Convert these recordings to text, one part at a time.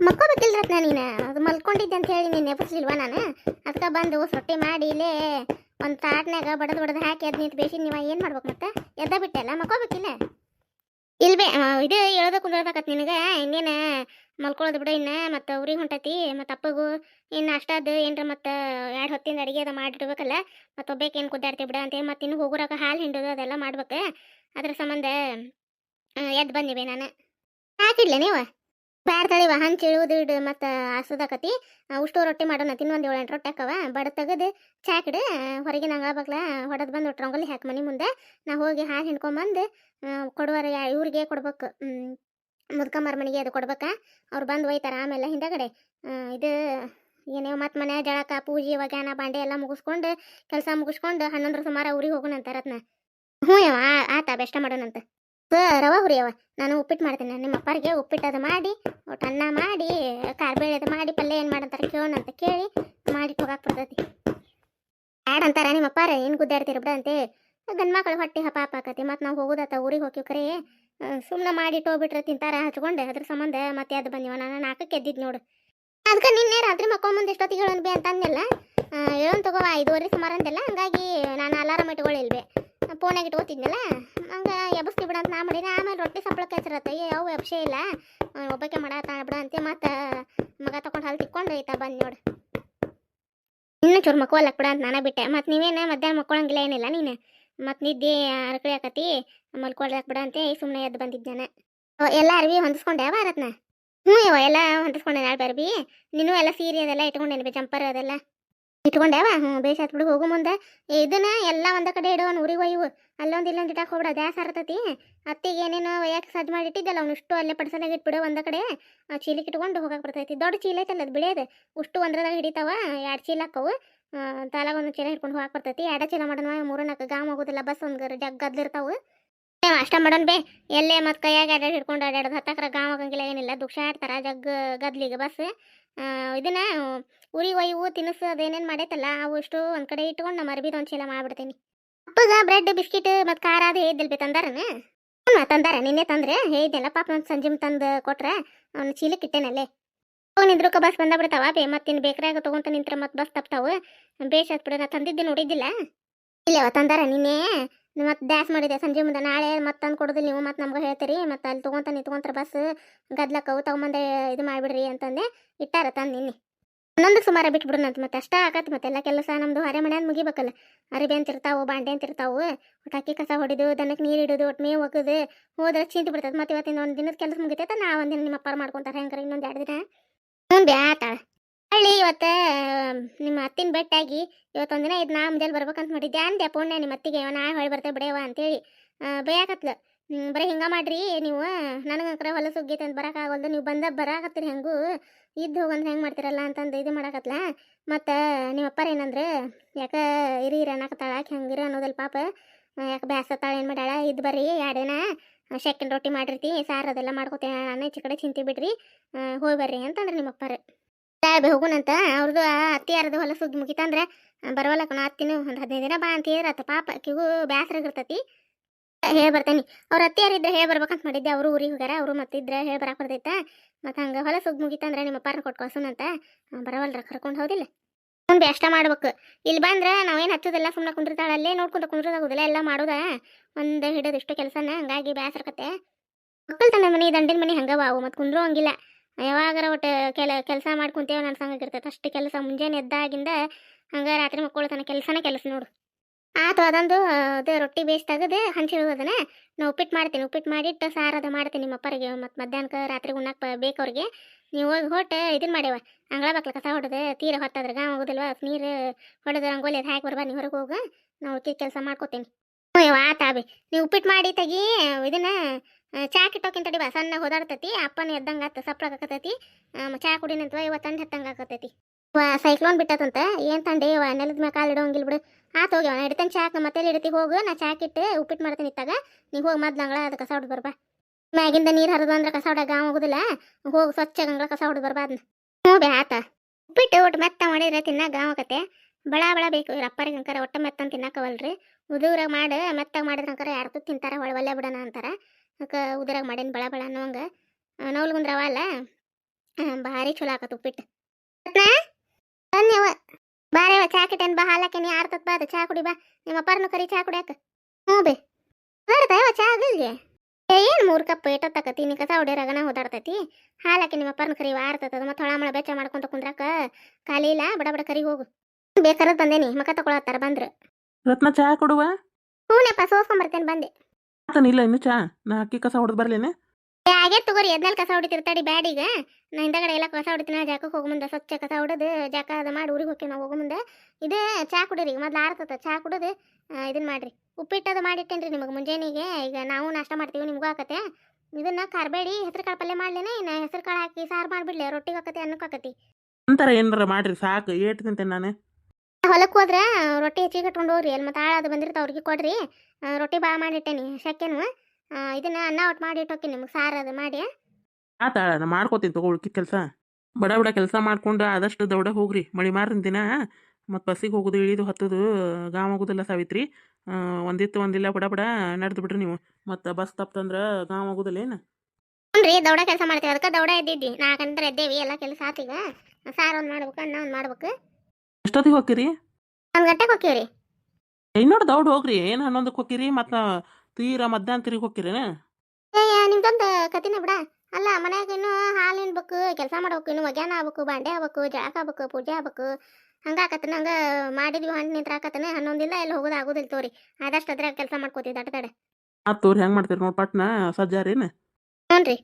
ಮಕ್ಕೋಬೇಕಿಲ್ರತ್ನ ನೀನು? ಅದು ಮಲ್ಕೊಂಡಿದ್ದೆ ಅಂತ ಹೇಳಿ ನೀನು ನೆಪಸ್ಲಿಲ್ವಾ ನಾನು? ಅದಕ್ಕೆ ಬಂದು ಸೊಟ್ಟಿ ಮಾಡಿ ಇಲ್ಲೇ ಒಂದು ತಾಟ್ನಾಗ ಬಡದು ಬಡದು ಹಾಕಿ ಅದು ನಿಂತು ಬೇಸಿ ನೀವು ಏನು ಮಾಡ್ಬೇಕು ಮತ್ತೆ? ಎದ್ದ ಬಿಟ್ಟೆಲ್ಲ ಮಕ್ಕೋಬೇಕಿಲ್ಲ ಇಲ್ಬೇ ಆ, ಇದು ಹೇಳೋದು ಕುಂದ್ರದಾಕತ್ ನಿನಗೆ. ಇನ್ನೇನು ಮಲ್ಕೊಳ್ಳೋದು ಬಿಡು ಇನ್ನು ಮತ್ತು ಊರಿಗೆ ಹೊಂಟತಿ ಮತ್ತು ಅಪ್ಪಗೂ ಇನ್ನು ಅಷ್ಟಾದ ಏನರ ಮತ್ತು ಎರಡು ಹೊತ್ತಿಂದ ಅಡುಗೆ ಅದು ಮಾಡಿಡ್ಬೇಕಲ್ಲ ಮತ್ತು ಒಬ್ಬೇಕು ಏನು ಬಿಡ ಅಂತೇಳಿ ಮತ್ತು ಇನ್ನು ಹೋಗೋರಾಗ ಹಾಲು ಹಿಂಡೋದು ಅದೆಲ್ಲ ಮಾಡ್ಬೇಕು. ಅದ್ರ ಸಂಬಂಧ ಎದ್ದು ಬಂದಿವೆ ನಾನು. ಹಾಕಿಡ್ಲೆ ನೀವು? ಬ್ಯಾಡ ತಳಿವ ಹಂಗೆ ಕೇಳುವುದು ಇಡು ಮತ್ತು ಹಸುದಾಕತಿ ಉಷ್ಟು ರೊಟ್ಟಿ ಮಾಡೋಣ, ತಿನ್ನೊಂದು ಏಳು ಎಂಟು ರೊಟ್ಟಿ ಹಾಕವ ಬಡ ತೆಗೆದು ಚಾಕಿಡು ಹೊರಗಿನ ಅಂಗಳ ಬಗ್ಲ ಹೊಡೆದು ಬಂದು ರಂಗೋಲಿ ಹಾಕಿ ಮನೆ ಮುಂದೆ. ನಾ ಹೋಗಿ ಹಾಲು ಹಿಂಡ್ಕೊಂಬಂದು ಕೊಡುವರ ಇವ್ರಿಗೆ ಕೊಡ್ಬೇಕು ಮುದ್ಕಮ್ಮರ ಮನೆಗೆ ಅದು ಕೊಡ್ಬೇಕಾ. ಅವ್ರು ಬಂದು ಒಯ್ತಾರೆ ಆಮೇಲೆ ಹಿಂದಗಡೆ. ಇದು ಏನೇ ಮತ್ತು ಮನೆ ಜಳಕ, ಪೂಜೆ ವಗ್ಯಾನ, ಬಾಂಡೆ ಎಲ್ಲ ಮುಗಿಸ್ಕೊಂಡು, ಕೆಲಸ ಮುಗಿಸ್ಕೊಂಡು ಹನ್ನೊಂದರ ಸುಮಾರು ಅವ್ರಿಗೆ ಹೋಗೋಣ ಅಂತಾರತ್ನ ಹ್ಞೂ ಆತ, ಬೆಷ್ಟ ಮಾಡೋಣಂತ. ರವ ಹುರಿಯವ ನಾನು ಉಪ್ಪಿಟ್ಟು ಮಾಡ್ತೀನಿ. ನಿಮ್ಮ ಅಪ್ಪರಿಗೆ ಉಪ್ಪಿಟ್ಟು ಅದು ಮಾಡಿ, ಒಟ್ಟು ಅನ್ನ ಮಾಡಿ ಕಾರ್ಬೇಳೆ ಅದು ಮಾಡಿ, ಪಲ್ಯ ಏನು ಮಾಡಂತಾರೆ ಕೇಳೋಣ ಅಂತ ಕೇಳಿ ಮಾಡಿ ಹೋಗಾಕ್ ಬರ್ತೈತಿ. ಅಂತಾರ ನಿಮ್ಮ ಅಪ್ಪಾರ, ಏನು ಗುದ್ದಾಡ್ತೀರಿ ಬಿಡ ಅಂತೆ. ಗಂಡ ಮಕ್ಕಳು ಹೊಟ್ಟೆ ಹಪ ಆಕತಿ. ಮತ್ತು ನಾವು ಹೋಗೋದತ್ತ ಊರಿಗೆ ಹೋಗಿವ್ ಕರೆ. ಸುಮ್ಮನೆ ಮಾಡಿ ಇಟ್ಟೋಗ್ಬಿಟ್ರೆ ತಿಂತಾರ, ಹಚ್ಕೊಂಡೆ ಅದ್ರ ಸಂಬಂಧ ಮತ್ತೆ ಅದು ಬಂದಿವ. ನಾನು ನಾಲ್ಕಕ್ಕೆ ಎದ್ದಿದ್ದು ನೋಡು. ಅದಕ್ಕೆ ನಿನ್ನೆ ರಾತ್ರಿ ಮಕ್ಕೊಂಬಂದು ಎಷ್ಟೊತ್ತಿಗೆ ಹೇಳೋಣ ಬಿ ಅಂತ ಹೇಳೋಣ ತಗೋವಾ ಐದುವರೆ ಸುಮಾರು ಅಂದೆಲ್ಲ ಹಂಗಾಗಿ ಫೋನಾಗ ಇಟ್ಕೋತಿದ್ನಲ್ಲ ಹಂಗೆ ಎಬ್ಬಸ್ತಿ ಬಿಡ ಅಂತ ನಾ ಮಾಡಿದೆ. ಆಮೇಲೆ ರೊಟ್ಟಿ ಸಪ್ಪಳಕ್ಕೆ ಹಚ್ಚಿರತ್ತೆ ಯಾವ ಎಬ್ಸೇ ಇಲ್ಲ. ಒಬ್ಬಕ್ಕೆ ಒಬ್ಬಾಕೆ ಮಾಡತ್ತಾಳ ಬಿಡ ಅಂತೆ ಮತ್ತೆ ಮಗ ತಗೊಂಡು ಹಾಲು ತಿಕ್ಕೊಂಡು ಐತಾ ಬಂದು ನೋಡು. ಇನ್ನೂ ಚೂರು ಮಕ್ಕೋಲಕ್ ಬಿಡ ಅಂತ ನಾನೇ ಬಿಟ್ಟೆ. ಮತ್ತು ನೀವೇನು ಮಧ್ಯಾಹ್ನ ಮಕ್ಕೊಳಂಗಿಲ್ಲ ಏನಿಲ್ಲ ನೀನು? ಮತ್ತು ನಿದ್ದೆ ಅರಕಳಿ ಆಕತಿ ಮಲ್ಕೊಳಕ್ ಬಿಡ ಅಂತ. ಸುಮ್ಮನೆ ಎದ್ದು ಬಂದಿದ್ದಾನೆ ಎಲ್ಲ ಅರ್ವಿ ಹೊಂದಿಸ್ಕೊಂಡೆ ಯಾವ ರತ್ನ ಹ್ಞೂ ಇವ ಎಲ್ಲ ಹೊಂದಿಸ್ಕೊಂಡೆ ನಾಳೆ ಬರ್ಬಿ ನೀನು ಎಲ್ಲ ಸೀರೆ ಅದೆಲ್ಲ ಇಟ್ಕೊಂಡೇನಿ ಜಂಪರ್ ಅದೆಲ್ಲ? ಇಟ್ಕೊಂಡ್ಯಾವ ಹ್ಞೂ ಬೇಸ್ ಆತ್ ಬಿಡು, ಹೋಗು ಮುಂದೆ. ಇದನ್ನ ಎಲ್ಲ ಒಂದ ಕಡೆ ಇಡೋನು ಊರಿಗೆ ಒಯ್ಯವು ಅಲ್ಲೊಂದು ಇಲ್ಲೊಂದು ಇಟ್ಟಾಕ ಹೋಗ್ಬಿಡ ದ್ಯಾಸ ಹರ್ತತಿ ಅತ್ತಿಗೆ ಏನೇನೋ ಒಯ್ಯಕ್ಕೆ ಸಜ್ಜು ಮಾಡಿ ಇಟ್ಟಿದ್ದಲ್ಲ ಅವ್ನು ಇಷ್ಟು ಅಲ್ಲೇ ಪಡಿಸಲಾಗಿ ಇಟ್ಬಿಡು ಒಂದ ಕಡೆ. ಚೀಲಕ್ಕೆ ಇಟ್ಕೊಂಡು ಹೋಗಕ್ಕೆ ಬರ್ತೈತಿ. ದೊಡ್ಡ ಚೀಲ ಐತಲ್ಲ ಅದು, ಬಿಳಿಯದು. ಉಷ್ಟು ಒಂದ್ರದಾಗ ಹಿಡಿತಾವ, ಎರಡು ಚೀಲ ಹಾಕವು ತಾಲಾಗ ಒಂದು ಚೀಲ ಹಿಡ್ಕೊಂಡು ಹೋಗಕ್ಕೆ ಬರ್ತೈತಿ. ಎರಡು ಚೀಲ ಮಾಡೋಣ ಮೂರು ನಾಲ್ಕು ಗಾಮ್ ಹೋಗೋದಿಲ್ಲ, ಬಸ್ ಒಂದು ಜಗ್ಗದ್ಲಿರ್ತಾವೆ ಅಷ್ಟ ಮಾಡೋಣ ಬೇ. ಎಲ್ಲೇ ಮತ್ತು ಕೈಯಾಗ ಅಡ್ಡಾಡಿ ಹಿಡ್ಕೊಂಡು ಅಡ್ಡಾಡೋದು ಹತ್ತಕ್ರ ಗಾಂವ್ ಆಗಂಗಿಲ್ಲ, ಏನಿಲ್ಲ. ದುಃಖ ಆಡ್ತಾರ, ಜಗ್ ಗದ್ಲಿಗೆ ಬಸ್. ಇದನ್ನ, ಊರಿಗೆ ಒಯ್ಯವು ತಿನಿಸು ಅದೇನೇನು ಮಾಡೈತಲ್ಲ, ಅವು ಇಷ್ಟು ಒಂದು ಕಡೆ ಇಟ್ಕೊಂಡು ನಮ್ಮ ಅರ್ಬಿದ ಒಂದು ಚೀಲ ಮಾಡ್ಬಿಡ್ತೀನಿ. ಅಪ್ಪಗ ಬ್ರೆಡ್, ಬಿಸ್ಕಿಟ್ ಮತ್ತು ಖಾರ ಅದು ಹೇಳಿದ್ದಿಲ್ ಬಿ, ತಂದಾರನ? ಹ್ಞೂ ತಂದಾರ. ನಿನ್ನೆ ತಂದ್ರೆ ಹೇಳಿದ್ದೆಲ್ಲ ಪಾಪ ಒಂದು ಸಂಜೆ ತಂದು ಕೊಟ್ರೆ, ಅವ್ನ ಚೀಲಕ್ಕೆ ಇಟ್ಟೇನಲ್ಲೇ ನಿಂದ್ರಕ, ಬಸ್ ಬಂದ ಬಿಡ್ತಾವ ಬೇ. ಮತ್ತೆ ಇನ್ನು ಬೇಕ್ರಾಗ ತೊಗೊಂತ ನಿಂತ್ರ ಮತ್ತೆ ಬಸ್ ತಪ್ತಾವ. ಬೇಷ್ ತಂದಿದ್ದು ನಾ ತಂದಿದ್ದೆ ನೋಡಿದ್ದಿಲ್ಲ ಇಲ್ಲವ ತಂದಾರ ನಿನ್ನೆ. ಮತ್ತೆ ಡ್ಯಾಸ್ ಮಾಡಿದೆ. ಸಂಜೆ ಮುಂದೆ ನಾಳೆ ಮತ್ತೆ ತಂದು ಕೊಡೋದಿಲ್ಲ ನೀವು ಮತ್ತೆ ನಮ್ಗೆ ಹೇಳ್ತೀರಿ. ಮತ್ತೆ ಅಲ್ಲಿ ತೊಗೊಂತ ನಿಂತ್ಕೊಂತಾರೆ ಬಸ್ ಗದ್ಲಕ್ಕವು ತಗೊಂಬಂದೆ ಇದು ಮಾಡಿಬಿಡ್ರಿ ಅಂತಂದೆ. ಇಟ್ಟಾರ ತಂದು ನಿನ್ನೆ. ಹನ್ನೊಂದು ಸುಮಾರು ಬಿಟ್ಬಿಡೋಣಂತ ಮತ್ತೆ ಅಷ್ಟ ಆಗತ್ತೆ ಮತ್ತೆ ಎಲ್ಲ ಕೆಲಸ ನಮ್ಮದು ಹರೆ ಮನೆ ಮುಗಿಬೇಕಲ್ಲ. ಅರಿಬೆ ಅಂತ ಇರ್ತಾವು, ಬಾಂಡೆ ಅಂತ ಇರ್ತಾವು. ಒಟ್ಟು ಅಕ್ಕಿ ಕಸ ಹೊಡಿದು ದನಕ್ಕೆ ನೀರು ಇಡೋದು, ಒಟ್ಟು ಮೇವು ಒಗದು ಹೋದ್ರೆ ಚಿಂತೆ ಬಿಡ್ತದೆ. ಮತ್ತೆ ಇವತ್ತಿನ ಒಂದು ದಿನದ ಕೆಲಸ ಮುಗಿತೈತೆ ನಾ ಒಂದಿನ ನಿಮ್ಮ ಅಪ್ಪಾರು ಮಾಡ್ಕೊಂತಾರೆ ಹೆಂಗಾರ ಇನ್ನೊಂದು ಎರಡು ದಿನ. ಹ್ಞೂ ಬ್ಯಾತಾಳೆ. ಹಳ್ಳಿ ಇವತ್ತು ನಿಮ್ಮ ಅತ್ತಿನ ಬೆಟ್ಟಾಗಿ ಇವತ್ತೊಂದಿನ ಇದು ನಾ ಮುಂದೆ ಬರ್ಬೇಕಂತ ಮಾಡಿದ್ದೆ ಅಂದೆ ಪುಣ್ಯ ನಿಮ್ಮ ಅತ್ತಿಗೆ ನಾ ಹೊಳಿ ಬರ್ತೇವೆ ಬಿಡೇವ ಅಂತೇಳಿ. ಬೇಯಾಕತ್ಲು. ಬರೀ ಹಿಂಗೆ ಮಾಡ್ರಿ, ನೀವು ನನಗಂಕರ ಹೊಲ ಸುಗ್ಗೈತೆ ಅಂತ ಬರೋಕ್ಕಾಗಲ್ದು ನೀವು ಬಂದ ಬರಾಕತ್ತೀರಿ ಹೆಂಗೂ? ಇದ್ದು ಹೋಗಂದ್ರೆ ಹೆಂಗೆ ಮಾಡ್ತಿರಲ್ಲ ಅಂತಂದು ಇದು ಮಾಡಕತ್ಲ. ಮತ್ತು, ನಿಮ್ಮ ಅಪ್ಪಾರ ಏನಂದ್ರೆ, ಯಾಕೆ ಇರಿ ಅನ್ನಕತ್ತಾಳ ಹೆಂಗಿರ ಹಂಗಿರ ಅನ್ನೋದಲ್ಲ ಪಾಪ. ಯಾಕೆ ಬ್ಯಾಸತ್ತಾಳ, ಏನು ಮಾಡ್ಯಾಳ? ಇದು ಬರ್ರಿ ದಿನ ಶೆಕ್ಕಿನ ರೊಟ್ಟಿ ಮಾಡಿರ್ತಿ, ಸಾರು ಅದೆಲ್ಲ ಮಾಡ್ಕೊತೇನೆ ಅಣ್ಣ ಕಡೆ ಚಿಂತೆ ಬಿಡ್ರಿ. ಹೋಗಿ ಬರ್ರಿ ಅಂತಂದ್ರೆ ನಿಮ್ಮ ಅಪ್ಪಾರ. ತಾಳ್ಬೆ ಹೋಗುನಂತ. ಅವ್ರದ್ದು ಅತ್ತಿ ಯಾರದು ಹೊಲ ಸುಗ್ಗಿ ಮುಗಿತಂದ್ರೆ ಬರವಲ್ಲ ಕಣ, ಅತ್ತಿನೂ ಒಂದು ಹದಿನೈದು ದಿನ ಬಾ ಅಂತ ಹೇಳಿರತ್ತ ಪಾಪ. ಆಕಿಗೂ ಇರ್ತತಿ ಹೇಳಿ ಬರ್ತೇನೆ. ಅವ್ರ ಅತ್ತಿಯಾರಿದ್ರೆ ಹೇಳಿ ಬರ್ಬೇಕಂತ ಮಾಡಿದ್ದೆ. ಅವರು ಊರಿಗೆ ಹೋಗ್ಯಾರ, ಅವರು ಮತ್ತಿದ್ರೆ ಹೇಳಿ ಬರಾಕ್ ಬರ್ತೈತ ಮತ್ತು ಹಂಗೆ ಹೊಲ ಸುದ್ದಿ ಮುಗಿತಂದ್ರೆ ನಿಮ್ಮ ಅಪ್ಪಾರನ್ನ ಕೊಟ್ಟು ಕಳ್ಸೋಣಂತ ಬರವಲ್ರ ಕರ್ಕೊಂಡು ಹೋದಿಲ್ಲ. ಮುಂದೆ ಅಷ್ಟ ಮಾಡ್ಬೇಕು. ಇಲ್ಲಿ ಬಂದ್ರೆ ನಾವೇನು ಹಚ್ಚೋದಿಲ್ಲ ಸುಮ್ಮನೆ ಕುಂದಿರ್ತಾಳೆ. ಅಲ್ಲೇ ನೋಡ್ಕೊಂತ ಕುಂದ್ರದಾಗೋದಿಲ್ಲ, ಎಲ್ಲ ಮಾಡೋದ. ಒಂದು ಹಿಡಿದು ಕೆಲಸನ, ಹಂಗಾಗಿ ಬೇಸರಕತ್ತೆ ತನ್ನ ಮನೆ, ದಂಡಿನ ಮನೆ ಹಂಗವ ಅವು, ಮತ್ತು ಕುಂದ್ರೂ ಹಂಗಿಲ್ಲ ಯಾವಾಗಾರ ಒಟ್ಟು ಕೆಲ, ಕೆಲಸ ಮಾಡ್ಕೊಂತೇವೆ ನನ್ನ ಸಂಗಿರ್ತೈತೆ ಅಷ್ಟು ಕೆಲಸ ಮುಂಜಾನೆ ಎದ್ದಾಗಿಂದ ಹಂಗೆ ರಾತ್ರಿ ಮಕ್ಕಳು ಕೆಲಸನೇ ಕೆಲಸ ನೋಡು. ಆತು ಅದೊಂದು ಅದು ರೊಟ್ಟಿ ಬೇಸ್ ತೆಗೆದು ಹಂಚಿಡುವುದನ್ನ ನಾ ಉಪ್ಪಿಟ್ಟು ಮಾಡ್ತೀನಿ. ಉಪ್ಪಿಟ್ಟು ಮಾಡಿಟ್ಟು ಸಾರು ಅದು ಮಾಡ್ತೀನಿ ನಿಮ್ಮ ಅಪ್ಪರಿಗೆ. ಮತ್ತು ಮಧ್ಯಾಹ್ನಕ್ಕೆ ರಾತ್ರಿ ಉಣ್ಣಕ್ಕೆ ಬೇಕವ್ರಿಗೆ. ನೀವು ಹೋಗಿ ಹೊಟ್ಟು ಇದನ್ನ ಮಾಡ್ಯವ. ಅಂಗಳ ಬಾಕ್ಲ ಕಸ ಹೊಡೆದು ತೀರ ಹೊತ್ತಾದ್ರೆ ಗಾಮ ಹೋಗೋದಿಲ್ವ ನೀರು ಹೊಡೆದು ರಂಗೋಲಿ ಅದು ಹಾಕಿ ಬರ್ಬಾ ನೀವು ಹೊರಗೆ ಹೋಗು. ನಾವು ಕೆಲಸ ಮಾಡ್ಕೋತೀನಿ. ಹ್ಞೂ ಆತಾಬಿ ನೀವು ಉಪ್ಪಿಟ್ಟು ಮಾಡಿ ತೆಗಿ, ಇದನ್ನ ಚಾ ಕಿಟ್ಟೋಕಿಂತ ತಡಿ ಬಾ, ಸಣ್ಣ ಹೋದಾಡ್ತತಿ ಅಪ್ಪನ ಎದ್ದಂಗೆ ಆತ ಸಪ್ಳಾಕತೈತಿ ಚಾ ಕುಡಿನಂತವ ಇವತ್ತು ತಂಡ ಹತ್ತಂಗೆ ಆಕತೈತಿ ಸೈಕ್ಲೋನ್ ಬಿಟ್ಟತಂತ, ಏನು ತಂಡೆ ಇವ, ನೆಲದ ಮೇಲೆ ಕಾಲು ಇಡೋಂಗಿಲ್ಲ ಬಿಡು. ಆತ ಹೋಗ್ಯವ ನಾ ಇಡ್ತೇನೆ ಚಾಕ್ ಮತ್ತೆ ಇಡ್ತಿ, ಹೋಗು, ನಾ ಚಾಕಿಟ್ಟು ಉಪ್ಪಿಟ್ಟು ಮಾಡ್ತೀನಿ ಇತ್ತಾಗ. ನೀವು ಹೋಗಿ ಮೊದ್ಲು ಅಂಗಳ, ಅದು ಕಸ ಹೊಡೆದು ಬರ್ಬಾ. ಮ್ಯಾಗಿಂದ ನೀರು ಹರಿದು ಅಂದ್ರೆ ಕಸ ಹೊಡಗ ಹೋಗುದಿಲ್ಲ, ಹೋಗಿ ಸ್ವಚ್ಛ ಗಂಗಳ ಕಸ ಹೊಡೆದು ಬರ್ಬಾ ಅದನ್ನ ಬೇ, ಆತ. ಉಪ್ಪಿಟ್ಟು ಒಟ್ಟು ಮೆತ್ತ ಮಾಡಿದ್ರೆ ತಿನ್ನ ಗಾವಕತ್ತೆ ಬಳ ಬಳ ಬೇಕು, ಇವ್ರ ಅಪ್ಪರಿಗೆ ಅಂಕಾರ, ಒಟ್ಟ ಮೆತ್ತ ತಿನ್ನಕವಲ್ರಿ ಉದುರಾಗ ಮಾಡಿ, ಮೆತ್ತಾಗ ಮಾಡಿದ್ರೆ ಅಂಕಾರ ಯಾರ್ದು ತಿಂತಾರ ಒಳ್ಳೆ ಬಿಡೋಣ ಅಂತಾರ. ಅದಕ್ಕೆ ಉದುರಾಗ ಮಾಡೇನಿ ಬಳ ಬಳ ಅನ್ನೋಂಗ. ನೌಲ್ಗುಂದ್ರ ಅವ ಅಲ್ಲ? ಭಾರಿ ಚಲೋ ಆಕತ್ ಉಪ್ಪಿಟ್ಟು. ಬನ್ನಿವ ಬಾರೇವ ಚಾ ಕಿಟೇನ್ ಬಾ ಹಾಲಕ್ಕೆ ನೀ ಆರ್ತತ್ ಬಾ ಅದು ಚಾ ಕುಡಿ ಬಾ. ನಿಮ್ಮ ಅಪ್ಪರ್ನು ಕರಿ ಚಾ ಕುಡಿಯಾಕ. ಹ್ಞೂ ಬೇ. ಬರ್ತಾವ ಚಾ ಆಗಲ್ಗೆ ಏನ್ ಮೂರ್ ಕಪ್ ಇಟ್ಟತ್ತಕತಿ ನೀ ಕಸ ಹೊಡಿಯರಾಗನ ಓದಾಡ್ತೈತಿ? ಹಾಲಕ್ಕೆ ನಿಮ್ಮ ಅಪ್ಪರ್ನ ಕರಿ ಆರ್ತದ ಮತ್ತೆ ಹೊಳಮಳ ಬೆಚ್ಚ ಮಾಡ್ಕೊಂತ ಕುಂದ್ರಾಕ ಖಾಲಿ ಇಲ್ಲ ಬಡ ಬಡ ಕರಿ ಹೋಗು. ಬೇಕಾರದ್ ಬಂದೇನಿ ಮಕ ತಗೊಳತ್ತಾರ ಬಂದ್ರು. ರತ್ನ ಚಾ ಕೊಡುವ? ಹ್ಞೂನಪ್ಪ ಸೋಸ್ಕೊಂಬರ್ತೇನೆ ಬಂದೆ. ಆತನಿಲ್ಲ ಇನ್ನು ಚಾ ನಾ ಅಕ್ಕಿ ಕಸ ಹೊಡೆದು ಬರ್ಲೇನೆ. ಏ, ಆಗೇತ್ ತಗೋರಿ ಎದ್ನಲ್ಲಿ ಕಸ ಹೊಡಿತಿರ್ತಾಡಿ ಬ್ಯಾಡೀಗ. ನಾ ಹಿಂದಗಡೆ ಎಲ್ಲ ಕಸ ಹೊಡಿತೀನಿ ಜಾಕಕ್ಕೆ ಹೋಗೋ ಮುಂದೆ ಸ್ವಚ್ಛ ಕಸ ಹೊಡೆದು ಜಾಕ ಅದು ಮಾಡಿ ಊರಿಗೆ ಹೋಗ್ತೀವಿ ನಾವು ಹೋಗೋ ಮುಂದೆ. ಇದೇ ಚಾ ಕುಡೀರಿ ಮೊದ್ಲು ಆರ್ತದ ಚಾ ಕುಡದು ಇದನ್ನ ಮಾಡ್ರಿ. ಮಾಡಿ ಮಾಡಿಟ್ಟೇನ್ರಿ ನಿಮಗೆ ಮುಂಜಾನೆಗೆ. ಈಗ ನಾವು ನಾಷ್ಟ ಮಾಡ್ತೀವಿ ನಿಮಗೂ ಆಕತೆ. ಇದನ್ನ ಕಾರ್ಬೇಡಿ ಹೆಸರು ಕಾಳು ಪಲ್ಯ ಮಾಡ್ಲೇನೆ ಇನ್ನು ಹೆಸರು ಕಾಳು ಹಾಕಿ ಸಾರು ಮಾಡಿಬಿಡ್ಲಿ ರೊಟ್ಟಿಗೆ ಆಕತಿ ಅನ್ನಕ್ಕೆ ಆಕತಿ. ಅಂತಾರ ಏನಾರ ಮಾಡ್ರಿ ಸಾಕು ಏಟ್ ತಿಂತೇನೆ ನಾನು. ಹೊಲಕ್ಕೆ ಹೋದ್ರೆ ರೊಟ್ಟಿ ಹೆಚ್ಚಿಗೆ ಕಟ್ಕೊಂಡು ಹೋಗ್ರಿ. ಅಲ್ಲಿ ಮತ್ತೆ ಅದು ಬಂದಿರ್ತಾವೆ ಅವ್ರಿಗೆ ಕೊಡ್ರಿ. ರೊಟ್ಟಿ ಬಾ ಮಾಡಿಟ್ಟೇನಿ ಸೆಕೆನು ಇದನ್ನ ಅನ್ನ ಒಟ್ಟು ಮಾಡಿ ಇಟ್ಟೋಕಿ ನಿಮ್ಗೆ ಸಾರು ಅದು ಮಾಡಿ. ಆತ ನಾ ಮಾಡ್ಕೋತೀನಿ ತಗೋ ಉಳ್ಕಿ ಕೆಲಸ. ಬಡ ಬಡ ಕೆಲಸ ಮಾಡ್ಕೊಂಡು ಆದಷ್ಟು ದೌಡ ಹೋಗ್ರಿ. ಮಳಿ ಮಾರಿನ ದಿನ ಮತ್ತು ಬಸ್ಸಿಗೆ ಹೋಗೋದು ಇಳಿದು ಹತ್ತೋದು ಗಾಮ್ ಹೋಗೋದಿಲ್ಲ ಸಾವಿತ್ರಿ. ಒಂದಿತ್ತು ಒಂದಿಲ್ಲ ಬಡ ಬಡ ನಡೆದು ಬಿಡ್ರಿ ನೀವು. ಮತ್ತು ಬಸ್ ತಪ್ಪಂದ್ರೆ ಗಾಮ್ ಹೋಗೋದಿಲ್ಲ ಏನು? ಹ್ಞೂ ದೌಡ ಕೆಲಸ ಮಾಡ್ತೀವಿ. ಅದಕ್ಕೆ ದೌಡ ಎದ್ದಿದ್ದಿ. ನಾಲ್ಕು ಗಂಟೆ ಎದ್ದೇವಿ ಎಲ್ಲ ಕೆಲಸ ಆತೀಗ ಸಾರು ಒಂದು ಮಾಡ್ಬೇಕು ಅನ್ನ ಒಂದು ಮಾಡ್ಬೇಕು. ಎಷ್ಟೊತ್ತಿಗೆ ಹೋಗ್ತೀರಿ? ಒಂದು ಗಂಟೆಗೆ ಹೋಗ್ತೀವ್ರಿ. ಇನ್ನೋಡು ದೌಡ್ ಹೋಗ್ರಿ. ಏನು ಹನ್ನೊಂದಕ್ಕೆ ಹೋಗ್ತೀರಿ ಮತ್ತು ತೀರಾ ಮಧ್ಯಾಹ್ನ ತಿರುಗಿ ಹೋಗ್ತೀರೇನ ಏಯ್ ನಿಮ್ದೊಂದು ಕತಿನೇ ಬಿಡ. ಅಲ್ಲ ಮನ್ಯಾಗ ಇನ್ನು ಹಾಲು ಇನ್ಬೇಕು ಕೆಲಸ ಮಾಡ್ಬೇಕು ಇನ್ನು ಒಗ್ಯಾನ ಆಗ್ಬೇಕು ಬಾಂಡೆ ಆಗ್ಬೇಕು ಜಳಕ ಆಗ್ಬೇಕು ಪೂಜೆ ಆಗ್ಬೇಕು. ಹಂಗಾಕತ್ತನ ಹಂಗ ಮಾಡಿದ್ವಿ ಹಣ್ಣು ನಿಂತ್ರಾಕತ್ತನ ಹನ್ನೊಂದಿಲ್ಲ ಎಲ್ಲಿ ಹೋಗೋದು ಆಗೋದಿಲ್ಲ ತೋರಿ. ಆದಷ್ಟು ಅದ್ರಾಗ ಕೆಲಸ ಮಾಡ್ಕೋತೀವಿ ದಟ್ಟ ತಡೆ ಆ ತೋರಿ ಹೆಂಗೆ ಮಾಡ್ತೀರಿ ನೋಡಿ ಪಟ್ನ ಸಜ್ಜಾರೇನು? ಹ್ಞೂ ರೀ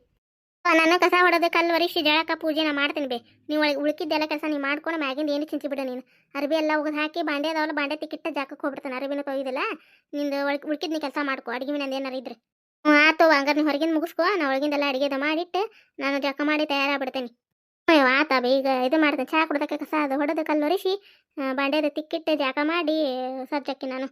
ನಾನು ಕಸ ಹೊಡೋದು ಕಲ್ಲು ಒರಿಸಿ ಜಳಕ ಪೂಜೆ ನಾ ಮಾಡ್ತೀನಿ ಬೇ. ನೀವು ಒಳಗೆ ಉಳ್ಕಿದ್ದೆಲ್ಲ ಕೆಲಸ ನೀವು ಮಾಡ್ಕೊಂಡು ಮ್ಯಾಗಿಂದ ಏನು ಚಿಂಚಿ ಬಿಡ ನೀನು. ಅರ್ಬಿ ಎಲ್ಲ ಒಗದು ಹಾಕಿ ಬಾಂಡೆ ಅದಾವಲ್ಲ, ಬಾಂಡೆ ತಿಕ್ಕಿಟ್ಟ ಜಾಕಕ್ಕೆ ಹೋಗ್ಬಿಡ್ತಾನೆ. ಅರ್ಬಿನ ತೊಯ್ದಿಲ್ಲ. ನಿಂದು ಒಳಗೆ ಉಳ್ಕಿದ್ ನೀ ಕೆಲಸ ಮಾಡ್ಕೊ, ಅಡುಗೆ ಮನೆ ಏನಾರು ಇದ್ರೆ. ಹ್ಞೂ ಆತು ಹಂಗಾರೆ ನೀವು ಹೊರಗಿಂದ ಮುಗಿಸ್ಕೊ ನಾ ಒಳಗಿಂದೆಲ್ಲ ಅಡುಗೆದ ಮಾಡಿಟ್ಟು ನಾನು ಜಳಕ ಮಾಡಿ ತಯಾರಾಗ್ಬಿಡ್ತೇನೆ. ಅಯ್ಯೋ, ಆತ ಬೇ, ಈಗ ಇದು ಮಾಡ್ತೇನೆ. ಚಹಾ ಕುಡ್ದಕ್ಕೆ ಕಸ ಅದು ಹೊಡೆದು ಕಲ್ಲು ಒರೆಸಿ ಬಾಂಡೆದ ತಿಕ್ಕಿಟ್ಟು ಜಾಕ ಮಾಡಿ ಸಜ್ಜಕ್ಕೆ ನಾನು.